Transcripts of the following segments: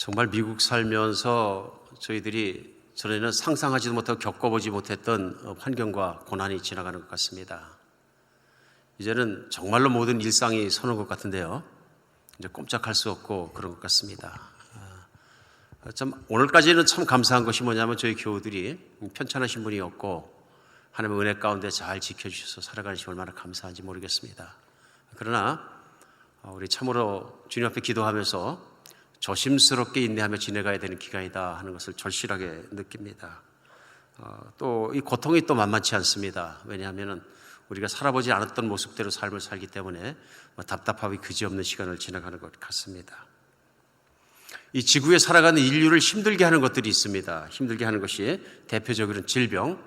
정말 미국 살면서 저희들이 전에는 상상하지도 못하고 겪어보지 못했던 어, 환경과 고난이 지나가는 것 같습니다. 이제는 정말로 모든 일상이 서는 것 같은데요. 이제 꼼짝할 수 없고 그런 것 같습니다. 아, 참 오늘까지는 참 감사한 것이 뭐냐면 저희 교우들이 편찮으신 분이 없고 하나님의 은혜 가운데 잘 지켜주셔서 살아가는 시 얼마나 감사한지 모르겠습니다. 그러나 어, 우리 참으로 주님 앞에 기도하면서 조심스럽게 인내하며 지내가야 되는 기간이다 하는 것을 절실하게 느낍니다. 어, 또이 고통이 또 만만치 않습니다. 왜냐하면은 우리가 살아보지 않았던 모습대로 삶을 살기 때문에 뭐 답답함이 그지없는 시간을 지나가는 것 같습니다. 이 지구에 살아가는 인류를 힘들게 하는 것들이 있습니다. 힘들게 하는 것이 대표적으로는 질병,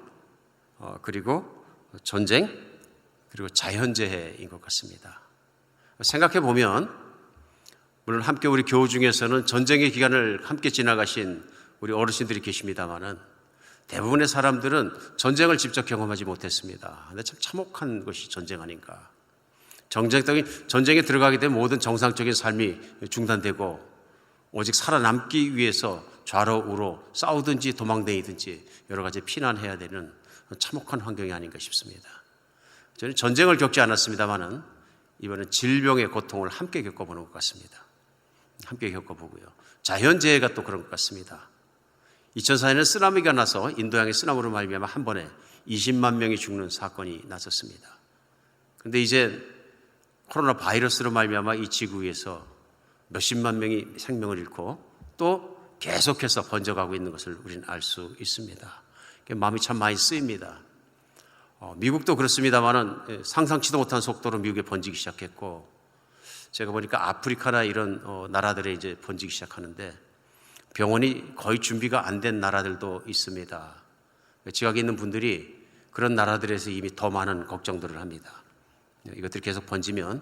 어, 그리고 전쟁, 그리고 자연재해인 것 같습니다. 생각해 보면 물론 함께 우리 교우 중에서는 전쟁의 기간을 함께 지나가신 우리 어르신들이 계십니다만은 대부분의 사람들은 전쟁을 직접 경험하지 못했습니다. 근데 참 참혹한 것이 전쟁 아닌가. 정쟁적인 전쟁에 들어가게 되면 모든 정상적인 삶이 중단되고 오직 살아남기 위해서 좌로 우로 싸우든지 도망다니든지 여러 가지 피난해야 되는 참혹한 환경이 아닌가 싶습니다. 저는 전쟁을 겪지 않았습니다만은 이번엔 질병의 고통을 함께 겪어보는 것 같습니다. 함께 겪어보고요. 자연재해가 또 그런 것 같습니다. 2004년에 쓰나미가 나서 인도양의 쓰나미로 말미암아 한 번에 20만 명이 죽는 사건이 났었습니다. 그런데 이제 코로나 바이러스로 말미암아 이 지구 위에서 몇십만 명이 생명을 잃고 또 계속해서 번져가고 있는 것을 우리는 알 수 있습니다. 마음이 참 많이 쓰입니다. 어, 미국도 그렇습니다만은 상상치도 못한 속도로 미국에 번지기 시작했고 제가 보니까 아프리카나 이런 어, 나라들에 이제 번지기 시작하는데 병원이 거의 준비가 안 된 나라들도 있습니다. 지각에 있는 분들이 그런 나라들에서 이미 더 많은 걱정들을 합니다. 이것들이 계속 번지면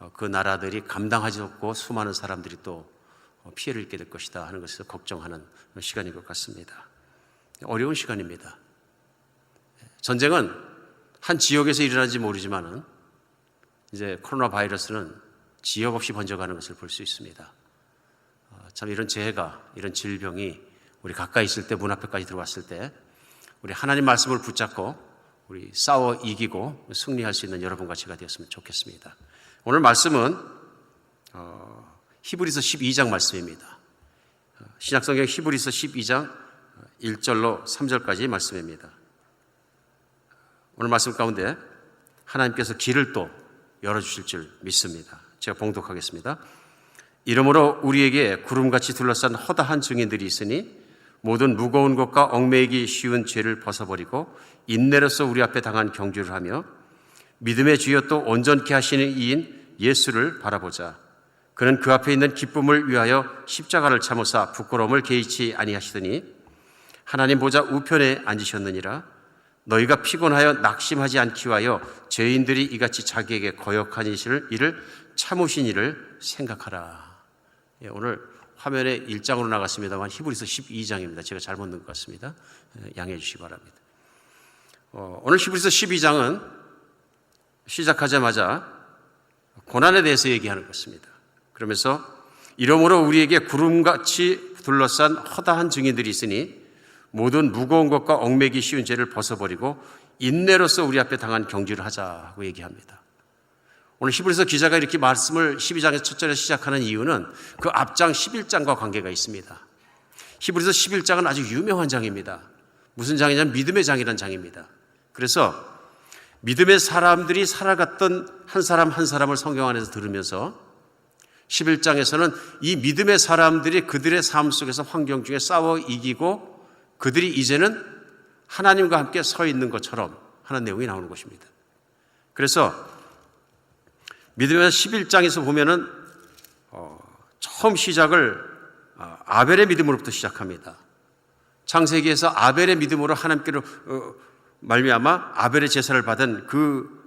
어, 그 나라들이 감당하지 않고 수많은 사람들이 또 어, 피해를 입게 될 것이다 하는 것을 걱정하는 시간인 것 같습니다. 어려운 시간입니다. 전쟁은 한 지역에서 일어나지 모르지만은 이제 코로나 바이러스는 지역 없이 번져가는 것을 볼 수 있습니다. 어, 참 이런 재해가 이런 질병이 우리 가까이 있을 때 문 앞에까지 들어왔을 때 우리 하나님 말씀을 붙잡고 우리 싸워 이기고 승리할 수 있는 여러분과 제가 되었으면 좋겠습니다. 오늘 말씀은 어, 히브리서 12장 말씀입니다. 어, 신약성경 히브리서 12장 1절로 3절까지 말씀입니다. 오늘 말씀 가운데 하나님께서 길을 또 열어주실 줄 믿습니다. 제가 봉독하겠습니다. 이러므로 우리에게 구름같이 둘러싼 허다한 증인들이 있으니 모든 무거운 것과 얽매이기 쉬운 죄를 벗어버리고 인내로서 우리 앞에 당한 경주를 하며 믿음의 주여 또 온전케 하시는 이인 예수를 바라보자. 그는 그 앞에 있는 기쁨을 위하여 십자가를 참으사 부끄러움을 개의치 아니하시더니 하나님 보자 우편에 앉으셨느니라 너희가 피곤하여 낙심하지 않기 위하여 죄인들이 이같이 자기에게 거역한 일을 참으신 일을 생각하라. 예, 오늘 화면에 1장으로 나갔습니다만 히브리서 12장입니다. 제가 잘못 넣은 것 같습니다. 예, 양해해 주시기 바랍니다. 어, 오늘 히브리서 12장은 시작하자마자 고난에 대해서 얘기하는 것입니다. 그러면서 이러므로 우리에게 구름같이 둘러싼 허다한 증인들이 있으니 모든 무거운 것과 얽매기 쉬운 죄를 벗어버리고 인내로서 우리 앞에 당한 경주를 하자고 얘기합니다. 오늘 히브리서 기자가 이렇게 말씀을 12장에서 첫 절에 시작하는 이유는 그 앞장 11장과 관계가 있습니다. 히브리서 11장은 아주 유명한 장입니다. 무슨 장이냐면 믿음의 장이라는 장입니다. 그래서 믿음의 사람들이 살아갔던 한 사람 한 사람을 성경 안에서 들으면서 11장에서는 이 믿음의 사람들이 그들의 삶 속에서 환경 중에 싸워 이기고 그들이 이제는 하나님과 함께 서 있는 것처럼 하는 내용이 나오는 것입니다. 그래서 믿음의 11장에서 보면은 어, 처음 시작을 어, 아벨의 믿음으로부터 시작합니다. 창세기에서 아벨의 믿음으로 하나님께로 어, 말미암아 아벨의 제사를 받은 그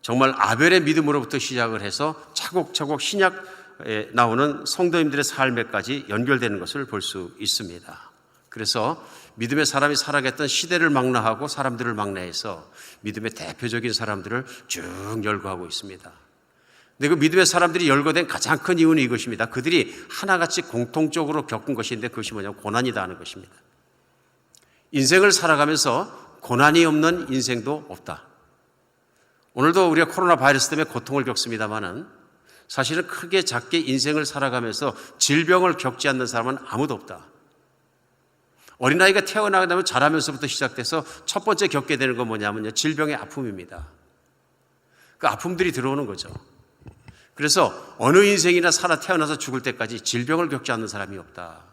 정말 아벨의 믿음으로부터 시작을 해서 차곡차곡 신약에 나오는 성도님들의 삶에까지 연결되는 것을 볼 수 있습니다. 그래서 믿음의 사람이 살아갔던 시대를 망라하고 사람들을 망라해서 믿음의 대표적인 사람들을 쭉 열거하고 있습니다. 근데 그 믿음의 사람들이 열거된 가장 큰 이유는 이것입니다. 그들이 하나같이 공통적으로 겪은 것인데 그것이 뭐냐면 고난이다 하는 것입니다. 인생을 살아가면서 고난이 없는 인생도 없다. 오늘도 우리가 코로나 바이러스 때문에 고통을 겪습니다만은 사실은 크게 작게 인생을 살아가면서 질병을 겪지 않는 사람은 아무도 없다. 어린아이가 태어나게 되면 자라면서부터 시작돼서 첫 번째 겪게 되는 건 뭐냐면요. 질병의 아픔입니다. 그 아픔들이 들어오는 거죠. 그래서 어느 인생이나 살아 태어나서 죽을 때까지 질병을 겪지 않는 사람이 없다.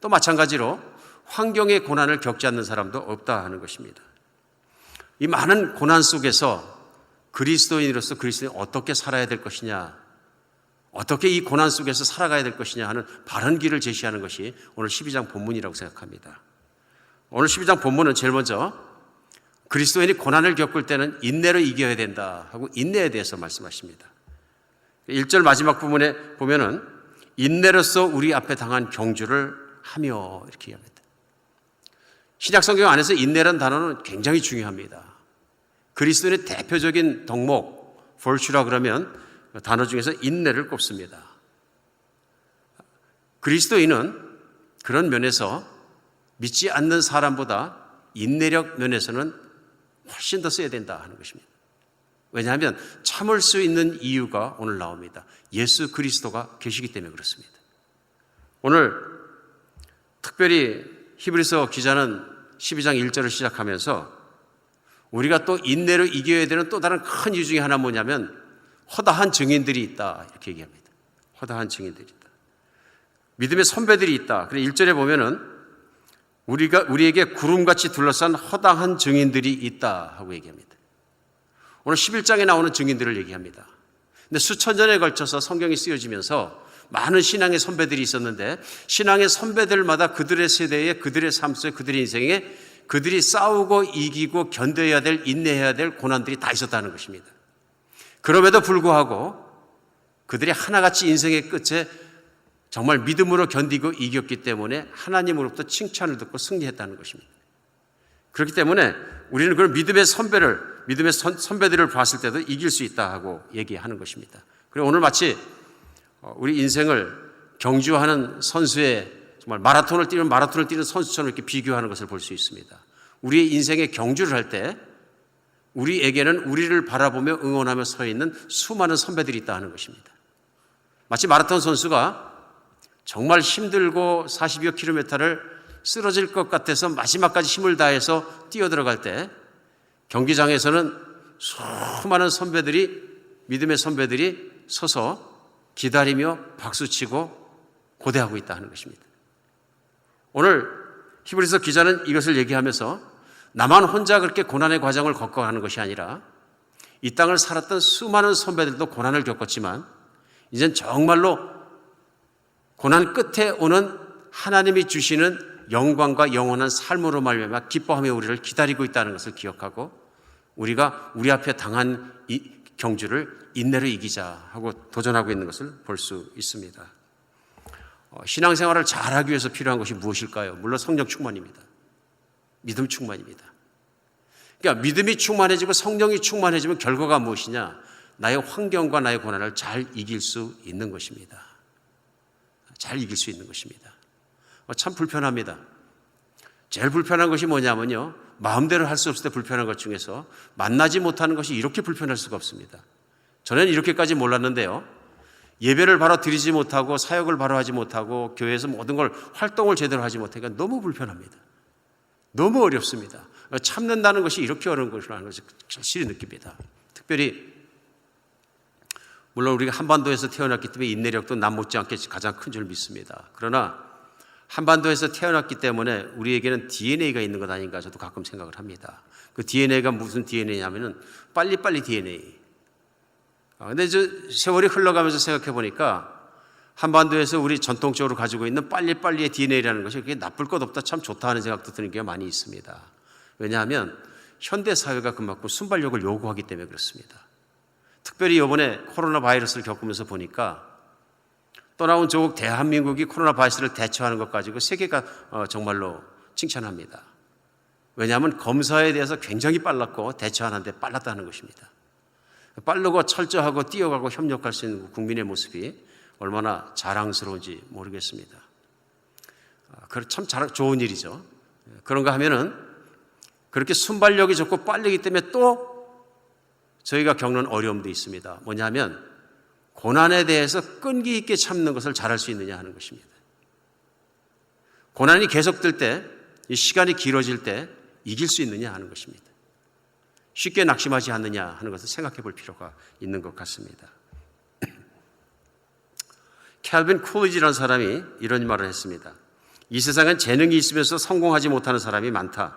또 마찬가지로 환경의 고난을 겪지 않는 사람도 없다 하는 것입니다. 이 많은 고난 속에서 그리스도인으로서 그리스도인 어떻게 살아야 될 것이냐, 어떻게 이 고난 속에서 살아가야 될 것이냐 하는 바른 길을 제시하는 것이 오늘 12장 본문이라고 생각합니다. 오늘 12장 본문은 제일 먼저 그리스도인이 고난을 겪을 때는 인내로 이겨야 된다 하고 인내에 대해서 말씀하십니다. 1절 마지막 부분에 보면은 인내로서 우리 앞에 당한 경주를 하며 이렇게 얘기합니다. 신약 성경 안에서 인내라는 단어는 굉장히 중요합니다. 그리스도인의 대표적인 덕목, virtue라 그러면 단어 중에서 인내를 꼽습니다. 그리스도인은 그런 면에서 믿지 않는 사람보다 인내력 면에서는 훨씬 더 써야 된다 하는 것입니다. 왜냐하면 참을 수 있는 이유가 오늘 나옵니다. 예수 그리스도가 계시기 때문에 그렇습니다. 오늘 특별히 히브리서 기자는 12장 1절을 시작하면서 우리가 또 인내로 이겨야 되는 또 다른 큰 이유 중에 하나 뭐냐면 허다한 증인들이 있다. 이렇게 얘기합니다. 허다한 증인들이 있다. 믿음의 선배들이 있다. 그래 1절에 보면은 우리가 우리에게 구름같이 둘러싼 허다한 증인들이 있다 하고 얘기합니다. 오늘 11장에 나오는 증인들을 얘기합니다. 근데 수천 년에 걸쳐서 성경이 쓰여지면서 많은 신앙의 선배들이 있었는데 신앙의 선배들마다 그들의 세대에 그들의 삶 속에 그들의 인생에 그들이 싸우고 이기고 견뎌야 될 인내해야 될 고난들이 다 있었다는 것입니다. 그럼에도 불구하고 그들이 하나같이 인생의 끝에 정말 믿음으로 견디고 이겼기 때문에 하나님으로부터 칭찬을 듣고 승리했다는 것입니다. 그렇기 때문에 우리는 그런 믿음의 선배를, 믿음의 선, 선배들을 봤을 때도 이길 수 있다 하고 얘기하는 것입니다. 그리고 오늘 마치 어, 우리 인생을 경주하는 선수의 정말 마라톤을 뛰는 마라톤을 뛰는 선수처럼 이렇게 비교하는 것을 볼 수 있습니다. 우리의 인생의 경주를 할 때 우리에게는 우리를 바라보며 응원하며 서 있는 수많은 선배들이 있다 하는 것입니다. 마치 마라톤 선수가 정말 힘들고 40여 킬로미터를 쓰러질 것 같아서 마지막까지 힘을 다해서 뛰어들어갈 때 경기장에서는 수많은 선배들이 믿음의 선배들이 서서 기다리며 박수치고 고대하고 있다 하는 것입니다. 오늘 히브리서 기자는 이것을 얘기하면서 나만 혼자 그렇게 고난의 과정을 겪어 가는 것이 아니라 이 땅을 살았던 수많은 선배들도 고난을 겪었지만 이젠 정말로 고난 끝에 오는 하나님이 주시는 영광과 영원한 삶으로 말미암아 기뻐하며 우리를 기다리고 있다는 것을 기억하고 우리가 우리 앞에 당한 이 경주를 인내로 이기자 하고 도전하고 있는 것을 볼 수 있습니다. 어, 신앙생활을 잘하기 위해서 필요한 것이 무엇일까요? 물론 성령 충만입니다. 믿음 충만입니다. 그러니까 믿음이 충만해지고 성령이 충만해지면 결과가 무엇이냐? 나의 환경과 나의 고난을 잘 이길 수 있는 것입니다. 잘 이길 수 있는 것입니다. 어, 참 불편합니다. 제일 불편한 것이 뭐냐면요. 마음대로 할 수 없을 때 불편한 것 중에서 만나지 못하는 것이 이렇게 불편할 수가 없습니다. 저는 이렇게까지 몰랐는데요. 예배를 바로 드리지 못하고 사역을 바로 하지 못하고 교회에서 모든 걸 활동을 제대로 하지 못하니까 너무 불편합니다. 너무 어렵습니다. 참는다는 것이 이렇게 어려운 것이라는 것을 절실히 느낍니다. 특별히 물론 우리가 한반도에서 태어났기 때문에 인내력도 남 못지않게 가장 큰 줄 믿습니다. 그러나 한반도에서 태어났기 때문에 우리에게는 DNA가 있는 것 아닌가 저도 가끔 생각을 합니다. 그 DNA가 무슨 DNA냐면은 빨리빨리 DNA. 근데 저 세월이 흘러가면서 생각해 보니까 한반도에서 우리 전통적으로 가지고 있는 빨리빨리의 DNA라는 것이 그게 나쁠 것 없다 참 좋다 하는 생각도 드는 게 많이 있습니다. 왜냐하면 현대 사회가 그만큼 순발력을 요구하기 때문에 그렇습니다. 특별히 이번에 코로나 바이러스를 겪으면서 보니까 떠나온 조국 대한민국이 코로나 바이러스를 대처하는 것 가지고 세계가 어, 정말로 칭찬합니다. 왜냐하면 검사에 대해서 굉장히 빨랐고 대처하는데 빨랐다는 것입니다. 빠르고 철저하고 뛰어가고 협력할 수 있는 국민의 모습이 얼마나 자랑스러운지 모르겠습니다. 아, 잘- 좋은 일이죠. 그런가 하면은 그렇게 순발력이 좋고 빠르기 때문에 또 저희가 겪는 어려움도 있습니다. 뭐냐 하면 고난에 대해서 끈기 있게 참는 것을 잘할 수 있느냐 하는 것입니다. 고난이 계속될 때, 이 시간이 길어질 때 이길 수 있느냐 하는 것입니다. 쉽게 낙심하지 않느냐 하는 것을 생각해 볼 필요가 있는 것 같습니다. 캘빈 쿨리지라는 사람이 이런 말을 했습니다. 이 세상엔 재능이 있으면서 성공하지 못하는 사람이 많다.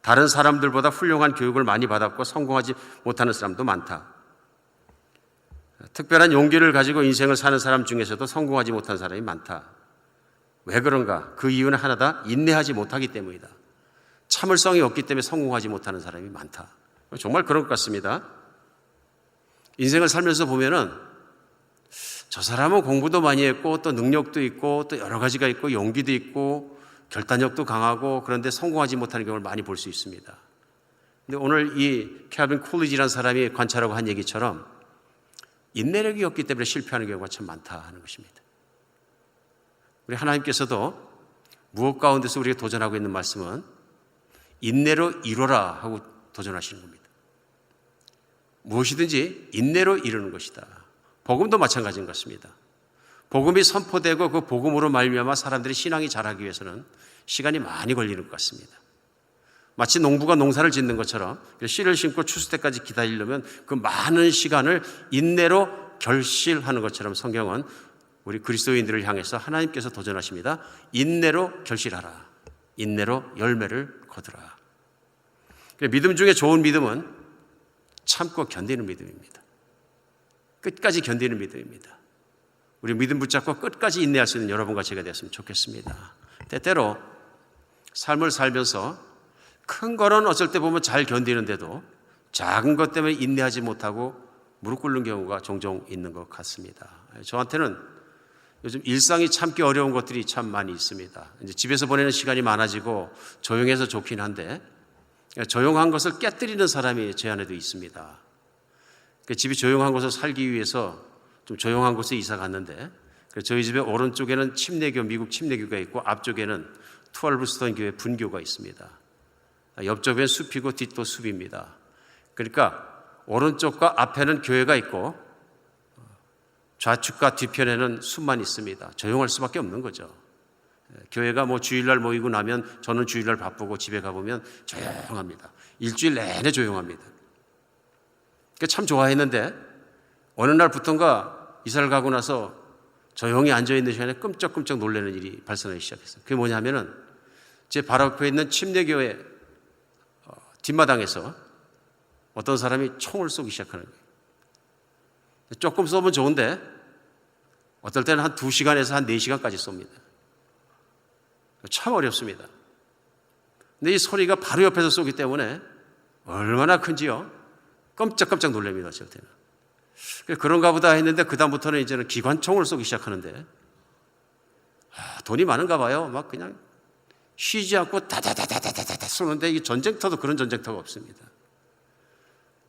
다른 사람들보다 훌륭한 교육을 많이 받았고 성공하지 못하는 사람도 많다. 특별한 용기를 가지고 인생을 사는 사람 중에서도 성공하지 못한 사람이 많다. 왜 그런가? 그 이유는 하나다. 인내하지 못하기 때문이다. 참을성이 없기 때문에 성공하지 못하는 사람이 많다. 정말 그런 것 같습니다. 인생을 살면서 보면은 저 사람은 공부도 많이 했고 또 능력도 있고 또 여러 가지가 있고 용기도 있고 결단력도 강하고 그런데 성공하지 못하는 경우를 많이 볼 수 있습니다. 근데 오늘 이 캐빈 콜리지라는 사람이 관찰하고 한 얘기처럼 인내력이 없기 때문에 실패하는 경우가 참 많다 하는 것입니다. 우리 하나님께서도 무엇 가운데서 우리가 도전하고 있는 말씀은 인내로 이루라 하고 도전하시는 겁니다. 무엇이든지 인내로 이루는 것이다. 복음도 마찬가지인 것 같습니다. 복음이 선포되고 그 복음으로 말미암아 사람들이 신앙이 자라기 위해서는 시간이 많이 걸리는 것 같습니다. 마치 농부가 농사를 짓는 것처럼 씨를 심고 추수 때까지 기다리려면 그 많은 시간을 인내로 결실하는 것처럼 성경은 우리 그리스도인들을 향해서 하나님께서 도전하십니다. 인내로 결실하라. 인내로 열매를 거두라. 믿음 중에 좋은 믿음은 참고 견디는 믿음입니다. 끝까지 견디는 믿음입니다. 우리 믿음 붙잡고 끝까지 인내할 수 있는 여러분과 제가 되었으면 좋겠습니다. 때때로 삶을 살면서 큰 거는 어쩔 때 보면 잘 견디는데도 작은 것 때문에 인내하지 못하고 무릎 꿇는 경우가 종종 있는 것 같습니다. 저한테는 요즘 일상이 참기 어려운 것들이 참 많이 있습니다. 이제 집에서 보내는 시간이 많아지고 조용해서 좋긴 한데 조용한 것을 깨뜨리는 사람이 제 안에도 있습니다. 그 집이 조용한 곳에 살기 위해서 좀 조용한 곳에 이사 갔는데 저희 집의 오른쪽에는 침례교 미국 침례교가 있고 앞쪽에는 투얼브스턴 교회 분교가 있습니다. 옆쪽엔 숲이고 뒷도 숲입니다. 그러니까 오른쪽과 앞에는 교회가 있고 좌측과 뒤편에는 숲만 있습니다. 조용할 수밖에 없는 거죠. 교회가 뭐 주일날 모이고 나면 저는 주일날 바쁘고 집에 가보면 조용합니다. 일주일 내내 조용합니다. 참 좋아했는데 어느 날부턴가 이사를 가고 나서 조용히 앉아있는 시간에 끔쩍끔쩍 놀라는 일이 발생하기 시작했어요. 그게 뭐냐면은 제 바로 앞에 있는 침례교회 뒷마당에서 어떤 사람이 총을 쏘기 시작하는 거예요. 조금 쏘면 좋은데 어떨 때는 한 2시간에서 한 4시간까지 쏩니다. 참 어렵습니다. 근데 이 소리가 바로 옆에서 쏘기 때문에 얼마나 큰지요? 깜짝깜짝 놀랍니다, 저 때는. 그런가 보다 했는데 그다음부터는 이제는 기관총을 쏘기 시작하는데 아, 돈이 많은가 봐요. 막 그냥 쉬지 않고 다다다다다다다 쏘는데 이게 전쟁터도 그런 전쟁터가 없습니다.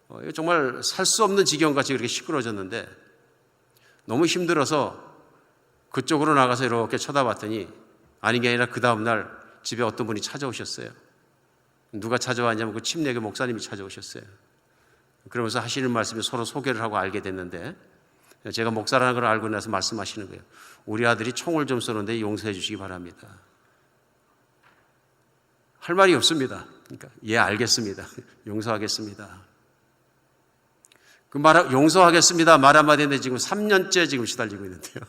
어, 정말 살 수 없는 지경같이 그렇게 시끄러졌는데 너무 힘들어서 그쪽으로 나가서 이렇게 쳐다봤더니 아닌 게 아니라 그 다음날 집에 어떤 분이 찾아오셨어요. 누가 찾아왔냐면 그 침례교 목사님이 찾아오셨어요. 그러면서 하시는 말씀이 서로 소개를 하고 알게 됐는데 제가 목사라는 걸 알고 나서 말씀하시는 거예요. 우리 아들이 총을 좀 쏘는데 용서해 주시기 바랍니다. 할 말이 없습니다. 그러니까 예 알겠습니다. 용서하겠습니다. 그 말, 용서하겠습니다. 말 한마디 했는데 지금 3년째 지금 시달리고 있는데요.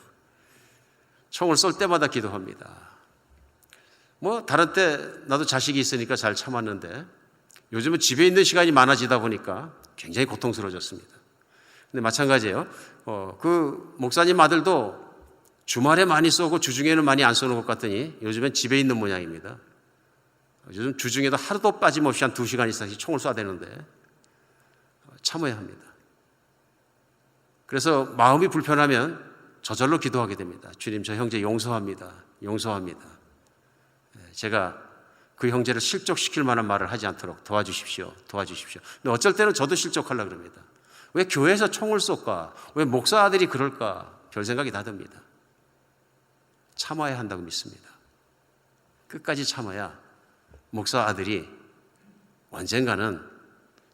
총을 쏠 때마다 기도합니다. 뭐, 다른 때 나도 자식이 있으니까 잘 참았는데 요즘은 집에 있는 시간이 많아지다 보니까 굉장히 고통스러워졌습니다. 근데 마찬가지예요. 어, 그 목사님 아들도 주말에 많이 쏘고 주중에는 많이 안 쏘는 것 같더니 요즘엔 집에 있는 모양입니다. 요즘 주중에도 하루도 빠짐없이 한 두 시간 이상씩 총을 쏴야 되는데 참아야 합니다. 그래서 마음이 불편하면 저절로 기도하게 됩니다. 주님, 저 형제 용서합니다. 용서합니다. 제가 그 형제를 실족시킬 만한 말을 하지 않도록 도와주십시오. 도와주십시오. 근데 어쩔 때는 저도 실족하려 그럽니다. 왜 교회에서 총을 쏠까? 왜 목사들이 그럴까? 별 생각이 다 듭니다. 참아야 한다고 믿습니다. 끝까지 참아야 목사 아들이 언젠가는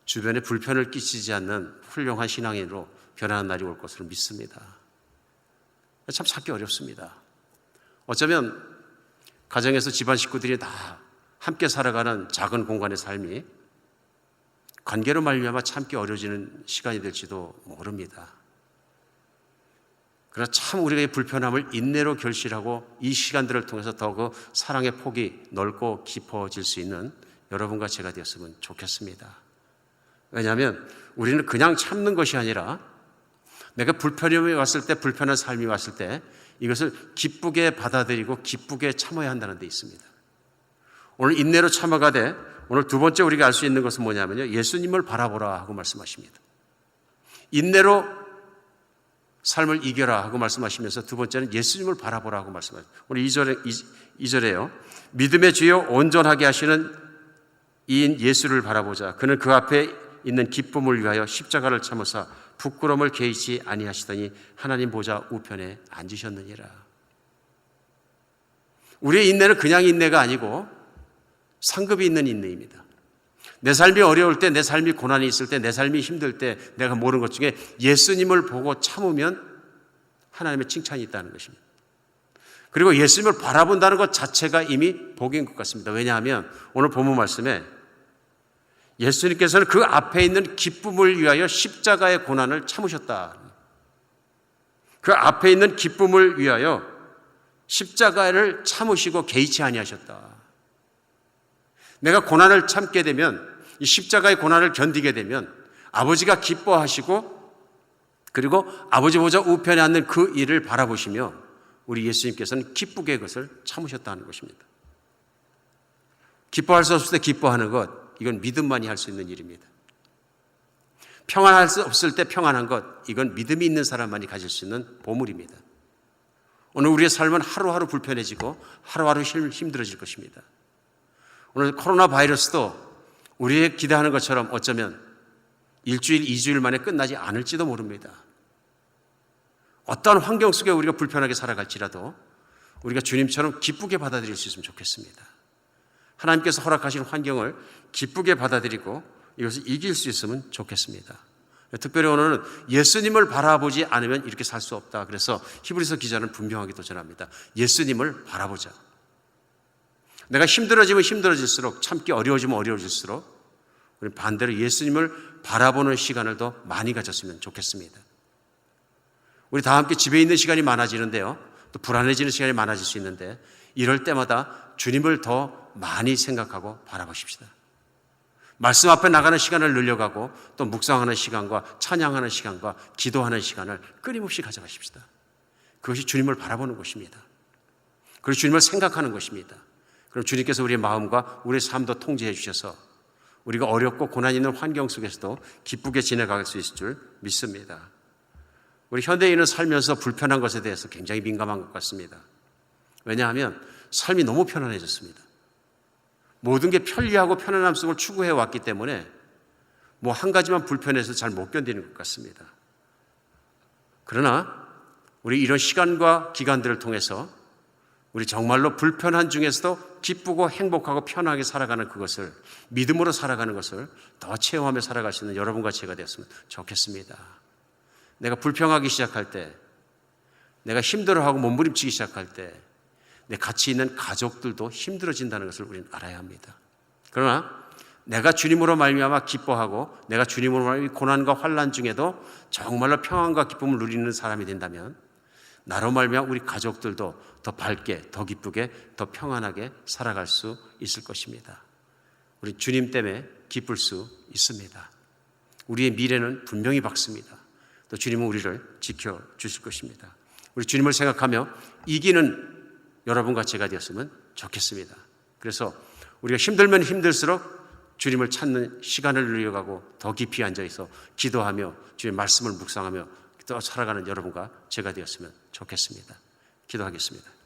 주변에 불편을 끼치지 않는 훌륭한 신앙인으로 변하는 날이 올 것을 믿습니다. 참 찾기 어렵습니다. 어쩌면 가정에서 집안 식구들이 다 함께 살아가는 작은 공간의 삶이 관계로 말미암아 참기 어려워지는 시간이 될지도 모릅니다. 그러나 참 우리가 이 불편함을 인내로 결실하고 이 시간들을 통해서 더 그 사랑의 폭이 넓고 깊어질 수 있는 여러분과 제가 되었으면 좋겠습니다. 왜냐하면 우리는 그냥 참는 것이 아니라 내가 불편함이 왔을 때, 불편한 삶이 왔을 때 이것을 기쁘게 받아들이고 기쁘게 참아야 한다는 데 있습니다. 오늘 인내로 참아가되 오늘 두 번째 우리가 알 수 있는 것은 뭐냐면요. 예수님을 바라보라 하고 말씀하십니다. 인내로 삶을 이겨라 하고 말씀하시면서 두 번째는 예수님을 바라보라 하고 말씀하십니다. 오늘 2절에, 2절에요. 믿음의 주요 온전하게 하시는 이인 예수를 바라보자. 그는 그 앞에 있는 기쁨을 위하여 십자가를 참으사 부끄러움을 개의치 아니하시더니 하나님 보좌 우편에 앉으셨느니라. 우리의 인내는 그냥 인내가 아니고 상급이 있는 인내입니다. 내 삶이 어려울 때, 내 삶이 고난이 있을 때, 내 삶이 힘들 때, 내가 모르는 것 중에 예수님을 보고 참으면 하나님의 칭찬이 있다는 것입니다. 그리고 예수님을 바라본다는 것 자체가 이미 복인 것 같습니다. 왜냐하면 오늘 본문 말씀에 예수님께서는 그 앞에 있는 기쁨을 위하여 십자가의 고난을 참으셨다. 그 앞에 있는 기쁨을 위하여 십자가를 참으시고 개의치 아니하셨다. 내가 고난을 참게 되면 이 십자가의 고난을 견디게 되면 아버지가 기뻐하시고 그리고 아버지 보좌 우편에 앉는 그 일을 바라보시며 우리 예수님께서는 기쁘게 그것을 참으셨다는 것입니다. 기뻐할 수 없을 때 기뻐하는 것, 이건 믿음만이 할 수 있는 일입니다. 평안할 수 없을 때 평안한 것, 이건 믿음이 있는 사람만이 가질 수 있는 보물입니다. 오늘 우리의 삶은 하루하루 불편해지고 하루하루 힘들어질 것입니다. 오늘 코로나 바이러스도 우리의 기대하는 것처럼 어쩌면 일주일, 이주일 만에 끝나지 않을지도 모릅니다. 어떠한 환경 속에 우리가 불편하게 살아갈지라도 우리가 주님처럼 기쁘게 받아들일 수 있으면 좋겠습니다. 하나님께서 허락하신 환경을 기쁘게 받아들이고 이것을 이길 수 있으면 좋겠습니다. 특별히 오늘은 예수님을 바라보지 않으면 이렇게 살 수 없다. 그래서 히브리서 기자는 분명하게 도전합니다. 예수님을 바라보자. 내가 힘들어지면 힘들어질수록 참기 어려워지면 어려워질수록 우리 반대로 예수님을 바라보는 시간을 더 많이 가졌으면 좋겠습니다. 우리 다 함께 집에 있는 시간이 많아지는데요. 또 불안해지는 시간이 많아질 수 있는데 이럴 때마다 주님을 더 많이 생각하고 바라보십시다. 말씀 앞에 나가는 시간을 늘려가고 또 묵상하는 시간과 찬양하는 시간과 기도하는 시간을 끊임없이 가져가십시다. 그것이 주님을 바라보는 것입니다. 그리고 주님을 생각하는 것입니다. 그럼 주님께서 우리의 마음과 우리의 삶도 통제해 주셔서 우리가 어렵고 고난 있는 환경 속에서도 기쁘게 지내갈 수 있을 줄 믿습니다. 우리 현대인은 살면서 불편한 것에 대해서 굉장히 민감한 것 같습니다. 왜냐하면 삶이 너무 편안해졌습니다. 모든 게 편리하고 편안함 속을 추구해 왔기 때문에 뭐 한 가지만 불편해서 잘 못 견디는 것 같습니다. 그러나 우리 이런 시간과 기간들을 통해서 우리 정말로 불편한 중에서도 기쁘고 행복하고 편하게 살아가는 그것을 믿음으로 살아가는 것을 더 체험하며 살아갈 수 있는 여러분과 제가 되었으면 좋겠습니다. 내가 불평하기 시작할 때, 내가 힘들어하고 몸부림치기 시작할 때, 내 같이 있는 가족들도 힘들어진다는 것을 우리는 알아야 합니다. 그러나 내가 주님으로 말미암아 기뻐하고 내가 주님으로 말미암아 고난과 환란 중에도 정말로 평안과 기쁨을 누리는 사람이 된다면 나로 말미암아 우리 가족들도 더 밝게, 더 기쁘게, 더 평안하게 살아갈 수 있을 것입니다. 우리 주님 때문에 기쁠 수 있습니다. 우리의 미래는 분명히 밝습니다. 또 주님은 우리를 지켜 주실 것입니다. 우리 주님을 생각하며 이기는 여러분과 제가 되었으면 좋겠습니다. 그래서 우리가 힘들면 힘들수록 주님을 찾는 시간을 누려가고 더 깊이 앉아 있어 기도하며 주의 말씀을 묵상하며 또 살아가는 여러분과 제가 되었으면 좋겠습니다. 기도하겠습니다.